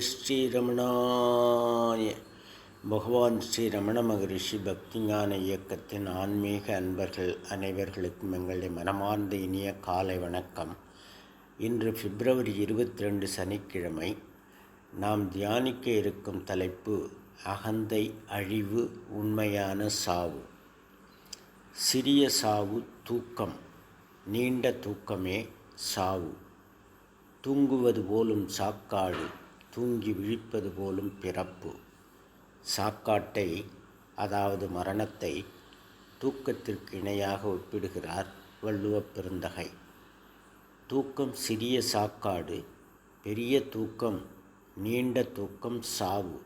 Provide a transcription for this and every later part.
ஸ்ரீரமணாய. பகவான் ஸ்ரீ ரமண மகரிஷி பக்திஞான இயக்கத்தின் ஆன்மீக அன்பர்கள் அனைவர்களுக்கும் எங்களுடைய மனமார்ந்த இனிய காலை வணக்கம். இன்று பிப்ரவரி இருபத்தி ரெண்டு சனிக்கிழமை நாம் தியானிக்க இருக்கும் தலைப்பு அகந்தை அழிவு உண்மையான சாவு. சிறிய சாவு தூக்கம் நீண்ட தூக்கமே சாவு. தூங்குவது போலும் சாக்காடு தூங்கி விழிப்பது போலும் பிறப்பு. சாக்காட்டை அதாவது மரணத்தை தூக்கத்திற்கு இணையாக ஒப்பிடுகிறார் வள்ளுவப் பெருந்தகை. தூக்கம் சிறிய சாக்காடு பெரிய தூக்கம் நீண்ட தூக்கம் சாவு.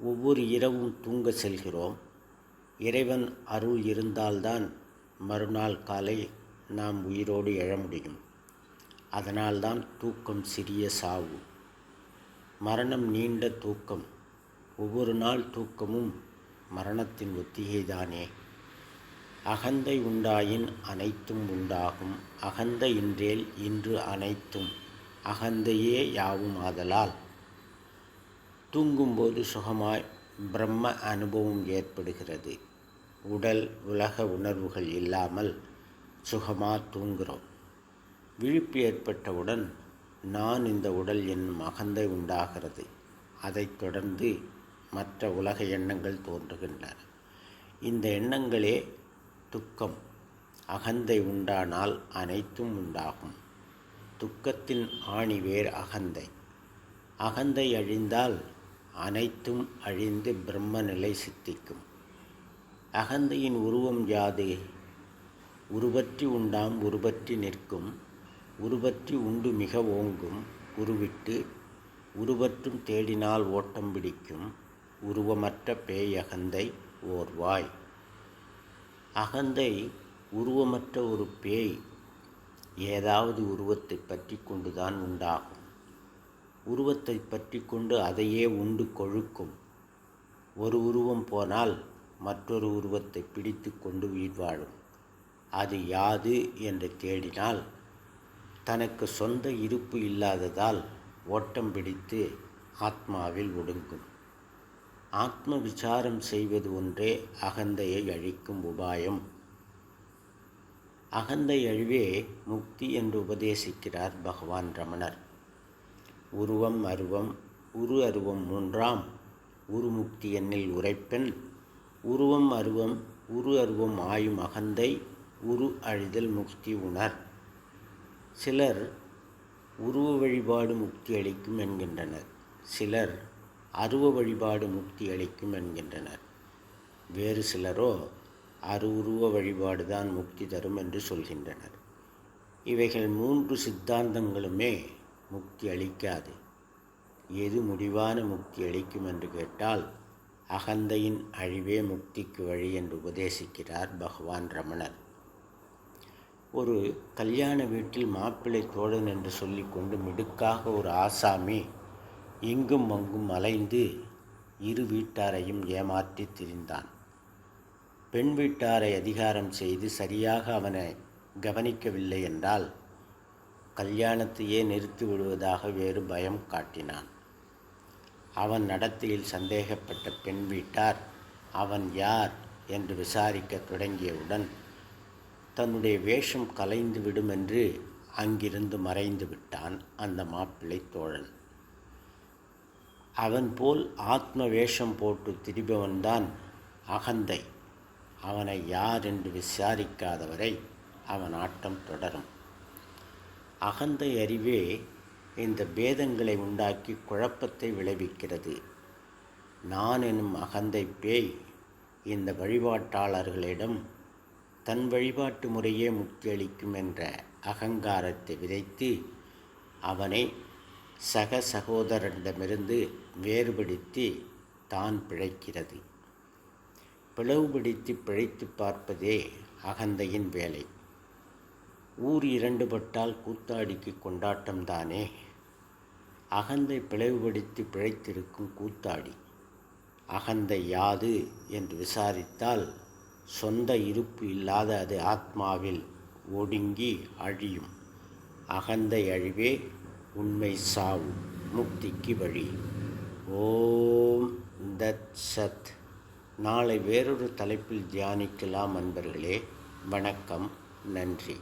ஒவ்வொரு இரவும் தூங்க செல்கிறோம். இறைவன் அருள் இருந்தால்தான் மறுநாள் காலை நாம் உயிரோடு எழ முடியும். அதனால்தான் தூக்கம் சிறிய சாவு. மரணம் நீண்ட தூக்கம். ஒவ்வொரு நாள் தூக்கமும் மரணத்தின் ஒத்திகைதானே. அகந்தை உண்டாயின் அனைத்தும் உண்டாகும். அகந்த இன்றேல் இன்று அனைத்தும் அகந்தையே யாவும் ஆதலால். தூங்கும்போது சுகமாய் பிரம்ம அனுபவம் ஏற்படுகிறது. உடல் உலக உணர்வுகள் இல்லாமல் சுகமாக தூங்குகிறோம் விழிப்பு ஏற்பட்டவுடன் நான் இந்த உடல் என்னும் அகந்தை உண்டாகிறது. அதைத் தொடர்ந்து மற்ற உலக எண்ணங்கள் தோன்றுகின்றன. இந்த எண்ணங்களே துக்கம். அகந்தை உண்டானால் அனைத்தும் உண்டாகும். துக்கத்தின் ஆணிவேர் அகந்தை. அகந்தை அழிந்தால் அனைத்தும் அழிந்து பிரம்ம நிலை சித்திக்கும். அகந்தையின் உருவம் யாது? உருவற்றி உண்டாம் உருவற்றி நிற்கும். உருவற்றி உண்டு மிக ஓங்கும் உருவிட்டு உருவற்றும் தேடினால் ஓட்டம் பிடிக்கும் உருவமற்ற பேய் அகந்தை ஓர்வாய். அகந்தை உருவமற்ற ஒரு பேய் ஏதாவது உருவத்தை பற்றி கொண்டுதான் உண்டாகும். உருவத்தை பற்றி கொண்டு அதையே உண்டு கொழுக்கும். ஒரு உருவம் போனால் மற்றொரு உருவத்தை பிடித்து கொண்டு உயிர் வாழும். அது யாது என்று தேடினால் தனக்கு சொந்த இருப்பு இல்லாததால் ஓட்டம் பிடித்து ஆத்மாவில் ஒடுங்கும். ஆத்ம விசாரம் செய்வது ஒன்றே அகந்தையை அழிக்கும் உபாயம். அகந்தை அழிவே முக்தி என்று உபதேசிக்கிறார் பகவான் ரமணர். உருவம் அருவம் உரு அருவம் மூன்றாம் உருமுக்தி எண்ணில் உரைப்பெண். உருவம் அருவம் உரு அருவம் ஆயும் அகந்தை உரு அழிதல் முக்தி உணர். சிலர் உருவ வழிபாடு முக்தி அளிக்கும் என்கின்றனர். சிலர் அருவ வழிபாடு முக்தி அளிக்கும் என்கின்றனர். வேறு சிலரோ அருவுருவ வழிபாடு தான் முக்தி தரும் என்று சொல்கின்றனர். இவைகள் மூன்று சித்தாந்தங்களுமே முக்தி அளிக்காது. எது முடிவான முக்தி அளிக்கும் என்று கேட்டால் அகந்தையின் அழிவே முக்திக்கு வழி என்று உபதேசிக்கிறார் பகவான் ரமணர். ஒரு கல்யாண வீட்டில் மாப்பிள்ளை தோழன் என்று சொல்லிக்கொண்டு மிடுக்காக ஒரு ஆசாமி இங்கும் அங்கும் அலைந்து இரு வீட்டாரையும் ஏமாற்றி திரிந்தான். பெண் வீட்டாரை அதிகாரம் செய்து சரியாக அவனை கவனிக்கவில்லை என்றால் கல்யாணத்தையே நிறுத்தி விடுவதாக வேறு பயம் காட்டினான். அவன் நடத்தையில் சந்தேகப்பட்ட பெண் வீட்டார் அவன் யார்? என்று விசாரிக்க தொடங்கியவுடன் தன்னுடைய வேஷம் கலைந்து விடும் என்று அங்கிருந்து மறைந்து விட்டான் அந்த மாப்பிள்ளை தோழன். அவன் போல் ஆத்ம வேஷம் போட்டு திரிபவன்தான் அகந்தை. அவனை யார் என்று விசாரிக்காதவரை அவன் ஆட்டம் தொடரும். அகந்தை அறிவே இந்த பேதங்களை உண்டாக்கி குழப்பத்தை விளைவிக்கிறது. நான் எனும் அகந்தை பேய் இந்த வழிபாட்டாளர்களிடம் தன் வழிபாட்டு முறையே முக்தியளிக்கும் என்ற அகங்காரத்தை விதைத்து அவனை சக சகோதரனிடமிருந்து வேறுபடுத்தி தான் பிழைக்கிறது. பிளவுபடுத்தி பிழைத்து பார்ப்பதே அகந்தையின் வேலை. ஊர் இரண்டுபட்டால் கூத்தாடிக்கு கொண்டாட்டம்தானே அகந்தை பிளவுபடுத்தி பிழைத்திருக்கும் கூத்தாடி. அகந்தை யாது என்று விசாரித்தால் சொந்த இருப்பு இல்லாத அது ஆத்மாவில் ஒடுங்கி அழியும். அகந்தை அழிவே உண்மை சாவு முக்திக்கு வழி. ஓம் தத் சத். நாளை வேறொரு தலைப்பில் தியானிக்கலாம் அன்பர்களே. வணக்கம். நன்றி.